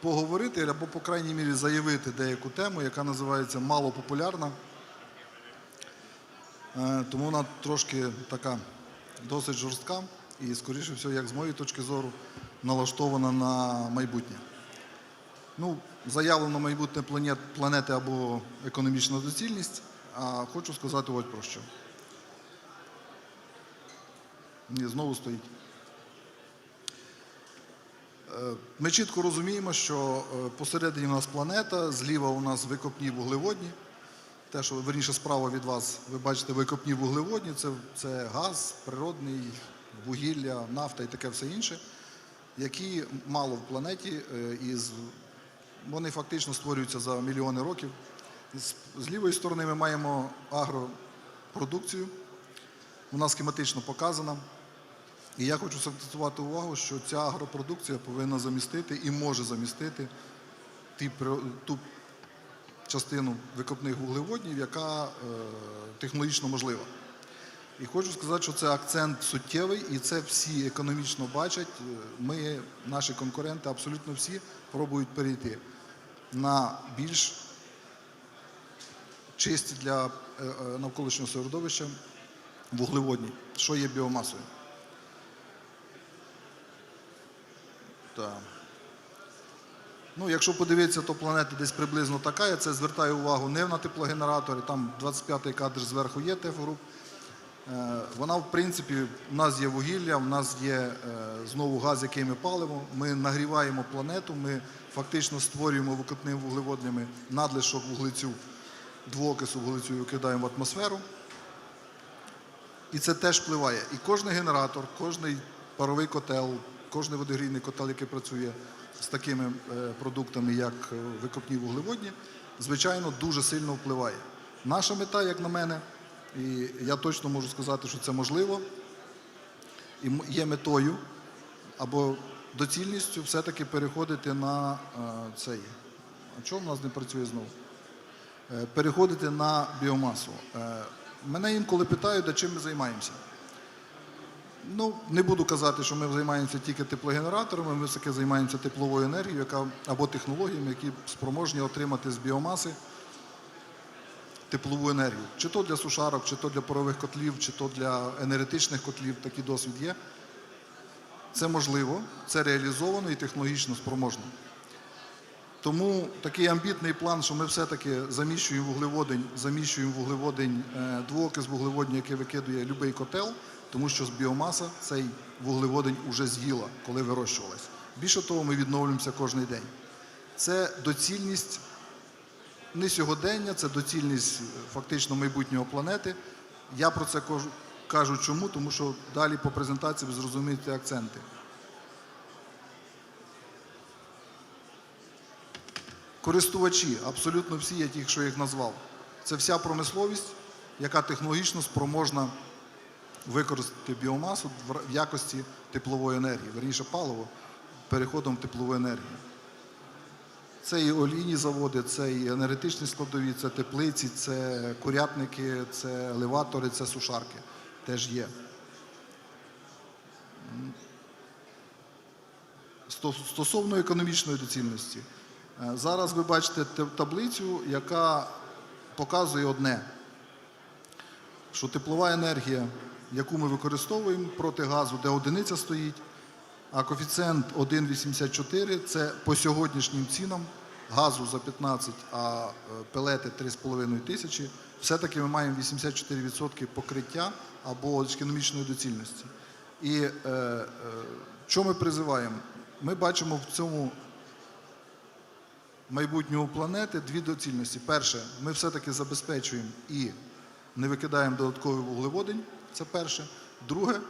поговорити або, по крайній мірі, заявити деяку тему, яка називається малопопулярна. Е, Тому вона трошки така досить жорстка і, скоріше всього, як з моєї точки зору, налаштована на майбутнє. Ну, заявлено майбутнє планет, планети або економічна доцільність, а хочу сказати ось про що. Ні, знову стоїть. Е, Ми чітко розуміємо, що е, посередині у нас планета, зліва у нас викопні вуглеводні. Те, що верніше справа від вас, ви бачите викопні вуглеводні, це, це газ, природний, вугілля, нафта і таке все інше, які мало в планеті, е, і вони фактично створюються за мільйони років. З, з лівої сторони ми маємо агропродукцію, вона схематично показана. І я хочу закцентувати увагу, що ця агропродукція повинна замістити і може замістити ті, ту частину викопних вуглеводнів, яка е, технологічно можлива. І хочу сказати, що це акцент суттєвий, і це всі економічно бачать. Е, Ми, наші конкуренти, абсолютно всі пробують перейти на більш чисті для е, е, навколишнього середовища вуглеводні, що є біомасою. Так. Ну, якщо подивитися, то планета десь приблизно така. Я це звертаю увагу не на теплогенератори, там 25-й кадр зверху є ТЕФ-груп. Е, Вона, в принципі, у нас є вугілля, у нас є е, знову газ, який ми палимо. Ми нагріваємо планету, ми фактично створюємо викопними вуглеводнями надлишок вуглецю, двоокису вуглецю і викидаємо в атмосферу. І це теж впливає. І кожен генератор, кожен паровий котел, кожен водогрійний котел, який працює з такими е, продуктами, як е, викопні вуглеводні, звичайно, дуже сильно впливає. Наша мета, як на мене, і я точно можу сказати, що це можливо, і є метою або доцільністю все-таки переходити на е, цей. А чому в нас не працює знову? Переходити на біомасу. Мене інколи питають, а чим ми займаємося. Ну, не буду казати, що ми займаємося тільки теплогенераторами, ми все-таки займаємося тепловою енергією, яка або технологіями, які спроможні отримати з біомаси теплову енергію. Чи то для сушарок, чи то для парових котлів, чи то для енергетичних котлів, такий досвід є. Це можливо, це реалізовано і технологічно спроможно. Тому такий амбітний план, що ми все-таки заміщуємо вуглеводень, заміщуємо вуглеводень, е, двоокис вуглеводню, який викидує будь-який котел, тому що з біомаса цей вуглеводень уже з'їла, коли вирощувалась. Більше того, ми відновлюємося кожен день. Це доцільність не сьогодення, це доцільність е, фактично майбутнього планети. Я про це кажу, кажу чому, тому що далі по презентації ви зрозумієте акценти. Користувачі, абсолютно всі, я тільки що їх назвав. Це вся промисловість, яка технологічно спроможна використати біомасу в якості теплової енергії, верніше паливо переходом в теплову енергію. Це і олійні заводи, це і енергетичні складові, це теплиці, це курятники, це елеватори, це сушарки. Теж є. Стосовно економічної доцільності. Е, Зараз ви бачите таблицю, яка показує одне, що теплова енергія, яку ми використовуємо проти газу, де одиниця стоїть, а коефіцієнт 1,84 це по сьогоднішнім цінам газу за 15, а е, пелети 3,5 тисячі. Все-таки ми маємо 84% покриття або економічної доцільності. І е, е, що ми призиваємо? Ми бачимо в цьому майбутнього планети дві доцільності. Перше, ми все-таки забезпечуємо і не викидаємо додатковий вуглеводень. Це перше. Друге,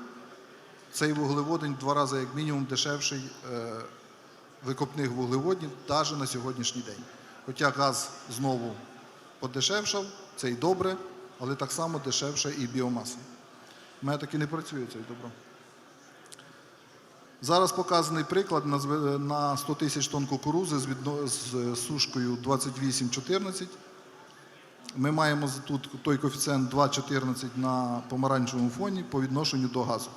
цей вуглеводень два рази, як мінімум, дешевший е, викопних вуглеводнів навіть на сьогоднішній день. Хоча газ знову подешевшав, це і добре, але так само дешевша і біомаса. У мене таки не працює цей добро. Зараз показаний приклад на 100 тисяч тонн кукурузи з, сушкою 28-14. Ми маємо тут той коефіцієнт 2,14 на помаранчевому фоні по відношенню до газу.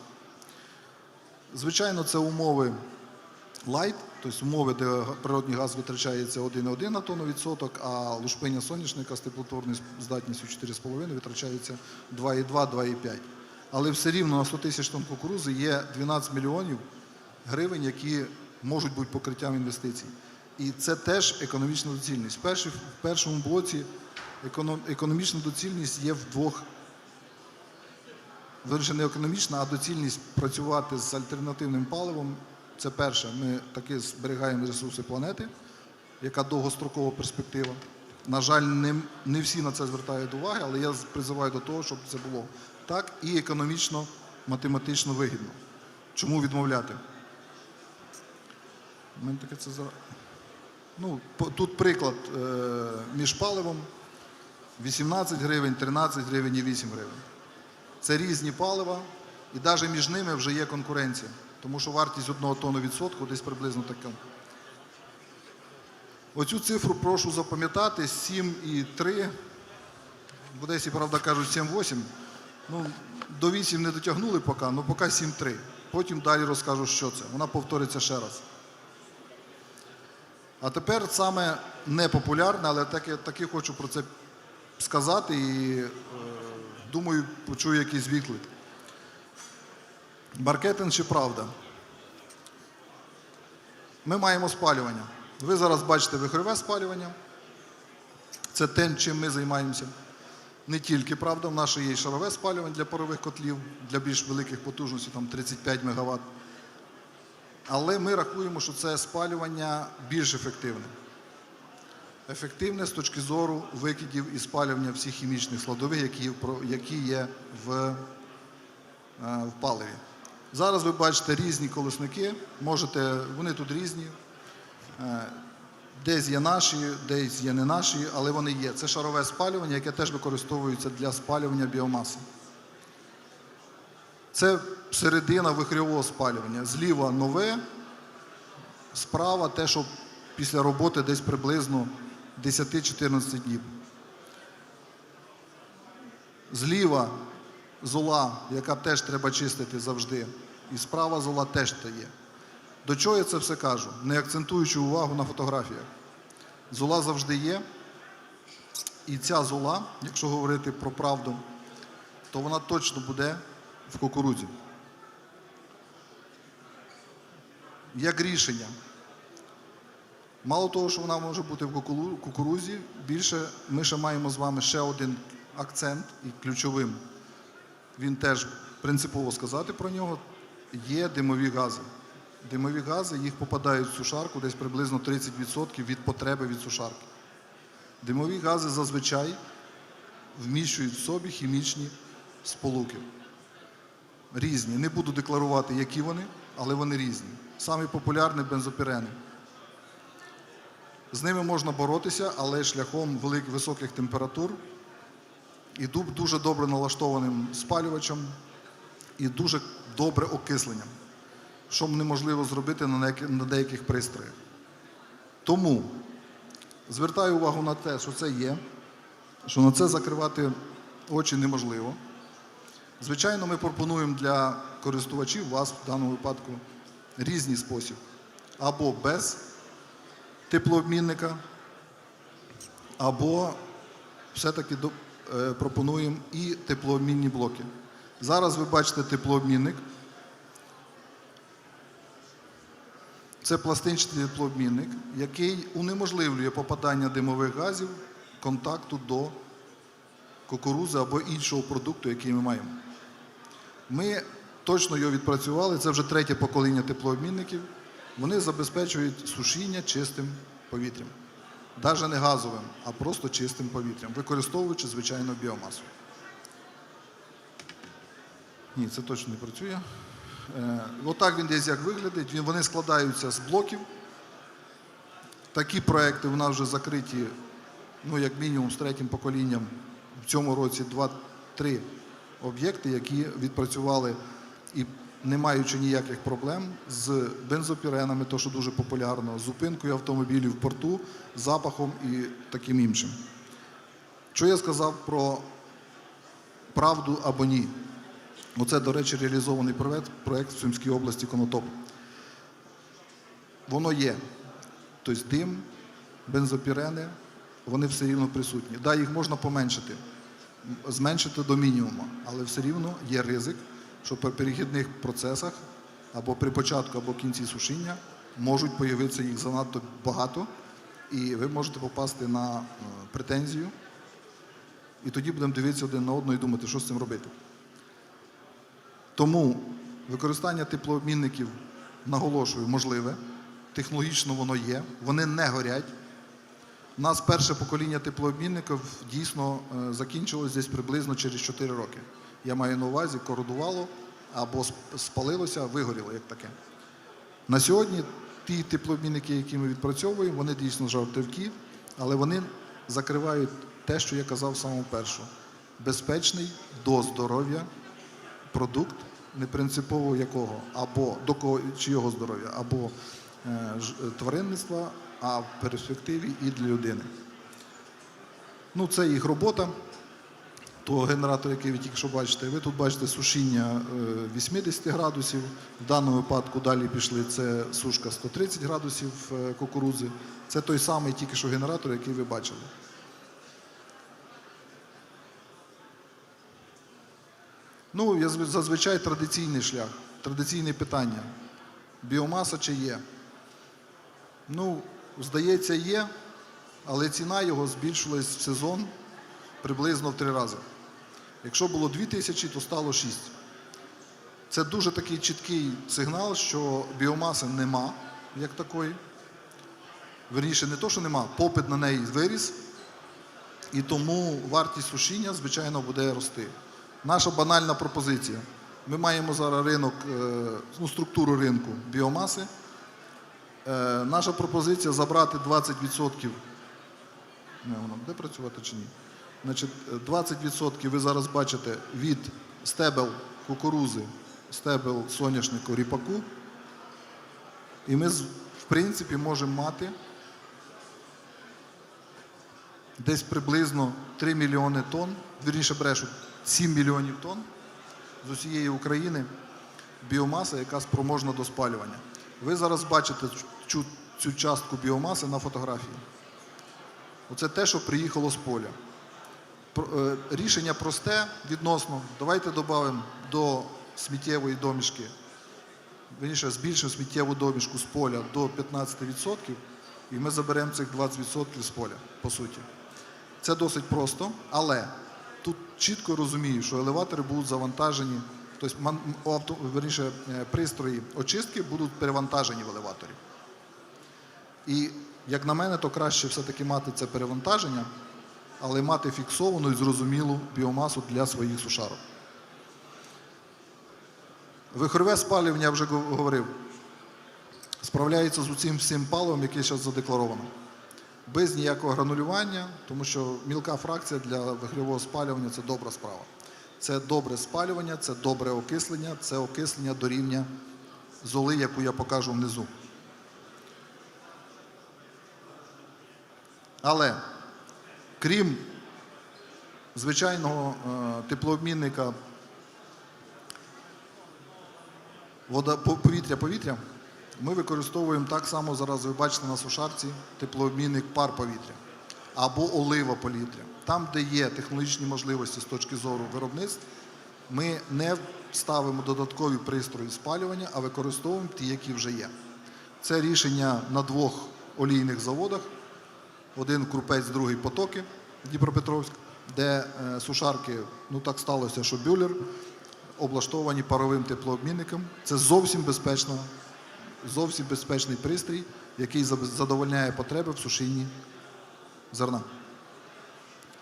Звичайно, це умови лайт, тобто умови, де природний газ витрачається 1,1 на тонну відсоток, а лушпиня соняшника з теплотворною здатністю 4,5 витрачається 2,2-2,5. Але все рівно на 100 тисяч тонн кукурузи є 12 мільйонів гривень, які можуть бути покриттям інвестицій. І це теж економічна доцільність. В, першому блоці економ- економічна доцільність є в двох Вирішення не економічна, а доцільність працювати з альтернативним паливом. Це перше, ми таки зберігаємо ресурси планети, яка довгострокова перспектива. На жаль, не, не всі на це звертають уваги, але я призиваю до того, щоб це було так і економічно, математично вигідно. Чому відмовляти? У мене таке це за. Ну, тут приклад е, між паливом 18 гривень, 13 гривень і 8 гривень. Це різні палива, і навіть між ними вже є конкуренція, тому що вартість одного тонну відсотку десь приблизно така. Оцю цифру прошу запам'ятати 7,3, в Одесі, правда, кажуть 7,8. Ну, до 8 не дотягнули поки, але поки 7,3. Потім далі розкажу, що це. Вона повториться ще раз. А тепер саме непопулярне, але таки, таки хочу про це сказати і е, думаю, почую якийсь відклик. Маркетинг чи правда? Ми маємо спалювання. Ви зараз бачите вихрове спалювання. Це те, чим ми займаємося. Не тільки, правда, в нас є і шарове спалювання для парових котлів, для більш великих потужностей, там 35 МВт. Але ми рахуємо, що це спалювання більш ефективне. Ефективне з точки зору викидів і спалювання всіх хімічних складових, які, є в, е, в паливі. Зараз ви бачите різні колесники, можете, вони тут різні. Е, Десь є наші, десь є не наші, але вони є. Це шарове спалювання, яке теж використовується для спалювання біомаси. Це середина вихрьового спалювання. Зліва нове, справа те, що після роботи десь приблизно 10-14 днів. Зліва зола, яка теж треба чистити завжди. І справа зола теж та є. До чого я це все кажу? Не акцентуючи увагу на фотографіях. Зола завжди є. І ця зола, якщо говорити про правду, то вона точно буде в кукурудзі. Як рішення. Мало того, що вона може бути в кукуру- кукурудзі, більше ми ще маємо з вами ще один акцент і ключовим. Він теж принципово сказати про нього. Є димові гази. Димові гази їх попадають в сушарку десь приблизно 30% від потреби від сушарки. Димові гази зазвичай вміщують в собі хімічні сполуки. Різні. Не буду декларувати, які вони, але вони різні. Самі популярні бензопірени. З ними можна боротися, але шляхом велик, високих температур і дуб дуже добре налаштованим спалювачем і дуже добре окисленням, що неможливо зробити на деяких пристроях. Тому звертаю увагу на те, що це є, що на це закривати очі неможливо. Звичайно, ми пропонуємо для користувачів вас в даному випадку різні спосіб. Або без теплообмінника, або все-таки е, пропонуємо і теплообмінні блоки. Зараз ви бачите теплообмінник. Це пластинчатий теплообмінник, який унеможливлює попадання димових газів контакту до кукурузи або іншого продукту, який ми маємо. Ми точно його відпрацювали. Це вже третє покоління теплообмінників. Вони забезпечують сушіння чистим повітрям. Навіть не газовим, а просто чистим повітрям, використовуючи звичайно біомасу. Ні, це точно не працює. Е, отак він десь як виглядить. Вони складаються з блоків. Такі проекти у нас вже закриті, ну, як мінімум, з третім поколінням в цьому році 2-3 об'єкти, які відпрацювали і не маючи ніяких проблем з бензопіренами, то що дуже популярно, з зупинкою автомобілів в порту, запахом і таким іншим. Що я сказав про правду або ні? Оце, до речі, реалізований проект в Сумській області Конотоп. воно є. Тобто дим, бензопірени, вони все рівно присутні. Да, їх можна поменшити, зменшити до мінімуму, але все рівно є ризик, що при перехідних процесах або при початку, або кінці сушіння можуть появитися їх занадто багато, і ви можете попасти на е, претензію. І тоді будемо дивитися один на одного і думати, що з цим робити. Тому використання теплообмінників, наголошую, можливе. Технологічно воно є, вони не горять. У нас перше покоління теплообмінників дійсно е, закінчилось десь приблизно через 4 роки. Я маю на увазі, кородувало або спалилося, вигоріло як таке. На сьогодні ті теплообмінники, які ми відпрацьовуємо, вони дійсно жартівки, але вони закривають те, що я казав самого першого. Безпечний до здоров'я продукт, не принципово якого, або до кого чийого здоров'я, або е, е, тваринництва, а в перспективі і для людини. Ну, це їх робота. То генератор, який ви тільки що бачите, ви тут бачите сушіння е, 80 градусів. В даному випадку далі пішли це сушка 130 градусів е, кукурудзи. Це той самий тільки що генератор, який ви бачили. Ну, я зазвичай традиційний шлях, традиційне питання. Біомаса чи є? Ну, здається, є, але ціна його збільшилась в сезон приблизно в три рази. Якщо було 2 тисячі, то стало 6. Це дуже такий чіткий сигнал, що біомаси нема як такої. Верніше, не то, що нема, попит на неї виріс, і тому вартість сушіння, звичайно, буде рости. Наша банальна пропозиція. Ми маємо зараз ринок, е, ну, структуру ринку біомаси. Е, Наша пропозиція забрати 20%. Не, воно буде працювати чи ні? Значить, е, 20% ви зараз бачите від стебел кукурузи, стебел соняшнику, ріпаку. І ми, в принципі, можемо мати десь приблизно 3 мільйони тонн, вірніше брешу, 7 мільйонів тонн з усієї України біомаса, яка спроможна до спалювання. Ви зараз бачите цю частку біомаси на фотографії. Оце те, що приїхало з поля. Е, Рішення просте відносно. Давайте додамо до сміттєвої домішки, вірніше, збільшимо сміттєву домішку з поля до 15%, і ми заберемо цих 20% з поля, по суті. Це досить просто, але тут чітко розумію, що елеватори будуть завантажені, тобто верніше, е, пристрої очистки будуть перевантажені в елеваторі. І як на мене, то краще все-таки мати це перевантаження, але мати фіксовану і зрозумілу біомасу для своїх сушарок. Вихорове спалювання, я вже говорив, справляється з усім всім паливом, яке зараз задекларовано. Без ніякого гранулювання, тому що мілка фракція для вихрьового спалювання це добра справа. Це добре спалювання, це добре окислення, це окислення до рівня золи, яку я покажу внизу. Але крім звичайного е, теплообмінника повітря-повітря, ми використовуємо так само, зараз ви бачите на сушарці, теплообмінник пар повітря або олива повітря. Там, де є технологічні можливості з точки зору виробництва, ми не ставимо додаткові пристрої спалювання, а використовуємо ті, які вже є. Це рішення на двох олійних заводах. Один крупець, другий потоки Дніпропетровськ, де е, сушарки, ну так сталося, що бюлер облаштовані паровим теплообмінником. Це зовсім безпечно, зовсім безпечний пристрій, який задовольняє потреби в сушінні зерна.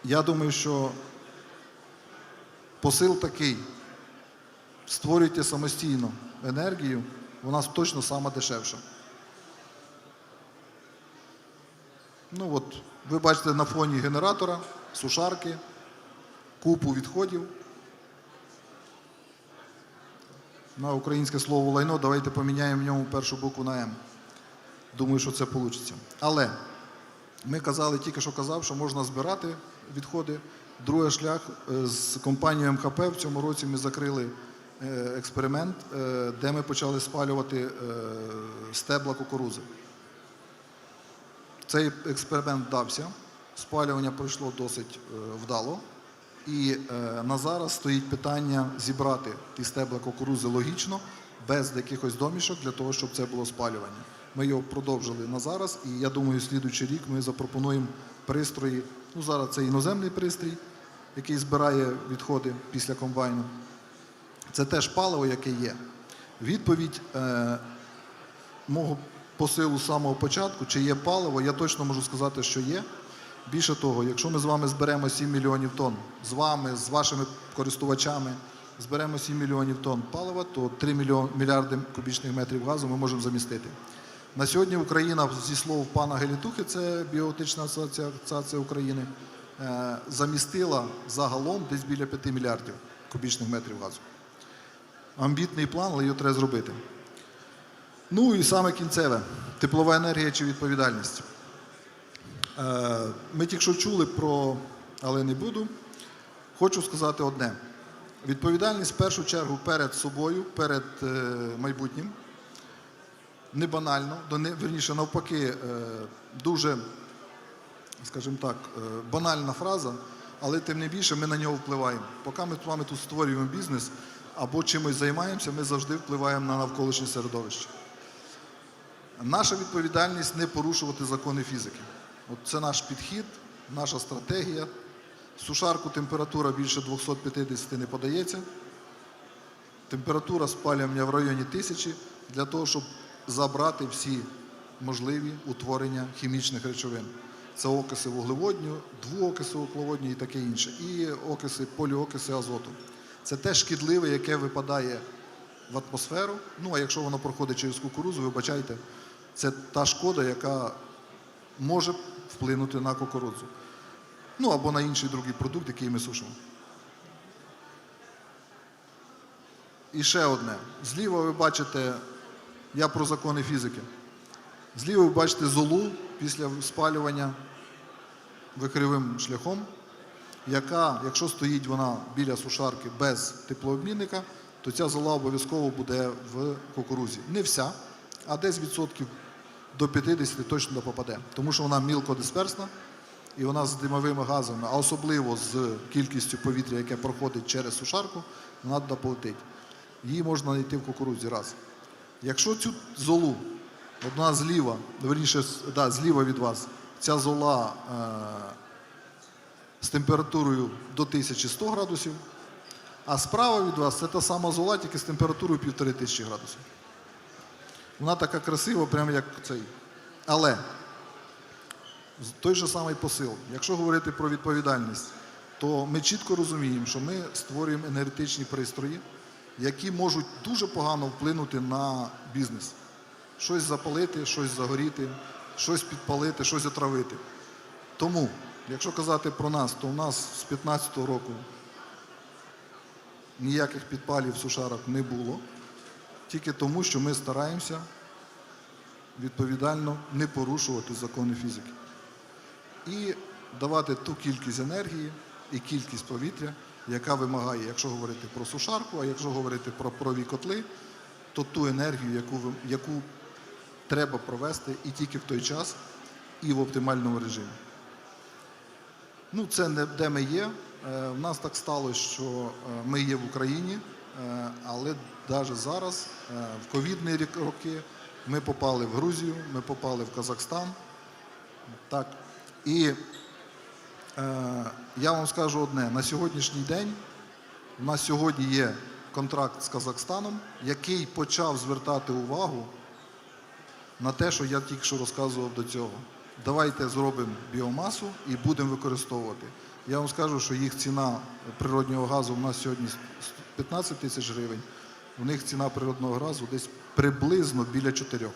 Я думаю, що посил такий. Створюйте самостійно енергію, вона точно сама дешевша. Ну от, ви бачите на фоні генератора, сушарки, купу відходів. На українське слово лайно, давайте поміняємо в ньому першу букву на М. Думаю, що це вийде. Але ми казали, тільки що казав, що можна збирати відходи. Другий шлях е, з компанією МХП в цьому році ми закрили е, експеримент, е, де ми почали спалювати стебла кукурузи. Цей експеримент вдався, спалювання пройшло досить е, вдало. І е, на зараз стоїть питання зібрати ті стебла кукурузи логічно, без якихось домішок, для того, щоб це було спалювання. Ми його продовжили на зараз, і я думаю, слідуючий рік ми запропонуємо пристрої. Ну, зараз це іноземний пристрій, який збирає відходи після комбайну. Це теж паливо, яке є. Відповідь е, мого посилу з самого початку, чи є паливо, я точно можу сказати, що є. Більше того, якщо ми з вами зберемо 7 мільйонів тонн, з вами, з вашими користувачами, зберемо 7 мільйонів тонн палива, то 3 мільйон, мільярди кубічних метрів газу ми можемо замістити. На сьогодні Україна, зі слов пана Гелітухи, це біотична асоціація України, е, замістила загалом десь біля 5 мільярдів кубічних метрів газу. Амбітний план, але його треба зробити. Ну і саме кінцеве теплова енергія чи відповідальність. Е, Ми тільки що чули про, але не буду. Хочу сказати одне: відповідальність в першу чергу перед собою, перед е, майбутнім. Не банально, верніше, навпаки, е, дуже, скажімо так, банальна фраза, але тим не більше ми на нього впливаємо. Поки ми з вами тут створюємо бізнес або чимось займаємося, ми завжди впливаємо на навколишнє середовище. Наша відповідальність не порушувати закони фізики. От це наш підхід, наша стратегія. Сушарку температура більше 250 не подається. Температура спалювання в районі 1000 для того, щоб забрати всі можливі утворення хімічних речовин. Це окиси вуглеводню, двуокиси вуглеводню і таке інше. І окиси, поліокиси азоту. Це те шкідливе, яке випадає в атмосферу. Ну а якщо воно проходить через кукурузу, вибачайте, це та шкода, яка може вплинути на кукурудзу. Ну або на інший другий продукт, який ми сушимо. І ще одне. Зліва ви бачите, я про закони фізики. Зліва ви бачите золу після спалювання викривим шляхом, яка, якщо стоїть вона біля сушарки без теплообмінника, то ця зола обов'язково буде в кукурузі. Не вся, а десь відсотків до 50 точно попаде, тому що вона мілкодисперсна і вона з димовими газами, а особливо з кількістю повітря, яке проходить через сушарку, вона туди полетить. Її можна знайти в кукурудзі раз. Якщо цю золу, одна зліва, верніше, да, зліва від вас, ця зола е, з температурою до 1100 градусів, а справа від вас це та сама зола, тільки з температурою 1500 градусів. Вона така красива, прямо як цей. Але той же самий посил. Якщо говорити про відповідальність, то ми чітко розуміємо, що ми створюємо енергетичні пристрої, які можуть дуже погано вплинути на бізнес. Щось запалити, щось загоріти, щось підпалити, щось отравити. Тому, якщо казати про нас, то у нас з 15-го року ніяких підпалів сушарок не було, тільки тому, що ми стараємося відповідально не порушувати закони фізики. І давати ту кількість енергії і кількість повітря, яка вимагає, якщо говорити про сушарку, а якщо говорити про парові котли, то ту енергію, яку, яку треба провести і тільки в той час, і в оптимальному режимі. Ну, це не де ми є. Е, У нас так сталося, що е, ми є в Україні, е, але навіть зараз, е, в ковідні роки, ми попали в Грузію, ми попали в Казахстан. Так. І е, я вам скажу одне: на сьогоднішній день у нас сьогодні є контракт з Казахстаном, який почав звертати увагу на те, що я тільки що розказував до цього. Давайте зробимо біомасу і будемо використовувати. Я вам скажу, що їх ціна природнього газу у нас сьогодні 15 тисяч гривень, у них ціна природного газу десь приблизно біля 4.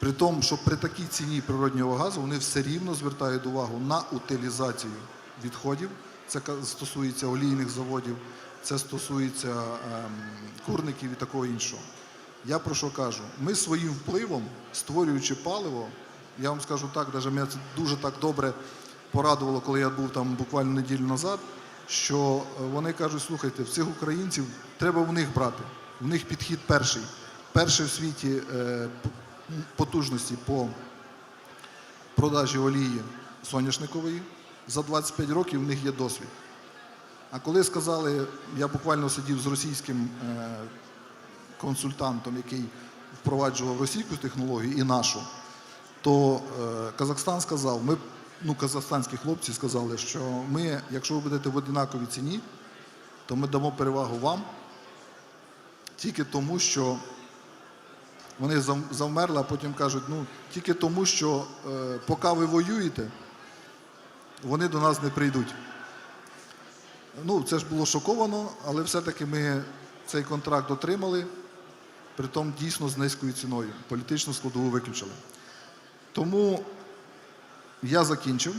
При тому, що при такій ціні природнього газу вони все рівно звертають увагу на утилізацію відходів. Це стосується олійних заводів, це стосується ем, курників і такого іншого. Я про що кажу? Ми своїм впливом, створюючи паливо, я вам скажу так, навіть мене це дуже так добре порадувало, коли я був там буквально неділю назад. Що е, вони кажуть, слухайте, в цих українців треба в них брати. В них підхід перший. Перший в світі е, потужності по продажі олії соняшникової. За 25 років в них є досвід. А коли сказали, я буквально сидів з російським е, консультантом, який впроваджував російську технологію і нашу, то Казахстан сказав, ми, ну, казахстанські хлопці сказали, що ми, якщо ви будете в однаковій ціні, то ми дамо перевагу вам тільки тому, що вони завмерли, а потім кажуть, ну тільки тому, що е, поки ви воюєте, вони до нас не прийдуть. Ну, це ж було шоковано, але все-таки ми цей контракт отримали, притом дійсно з низькою ціною. Політичну складову виключили. Тому я закінчив.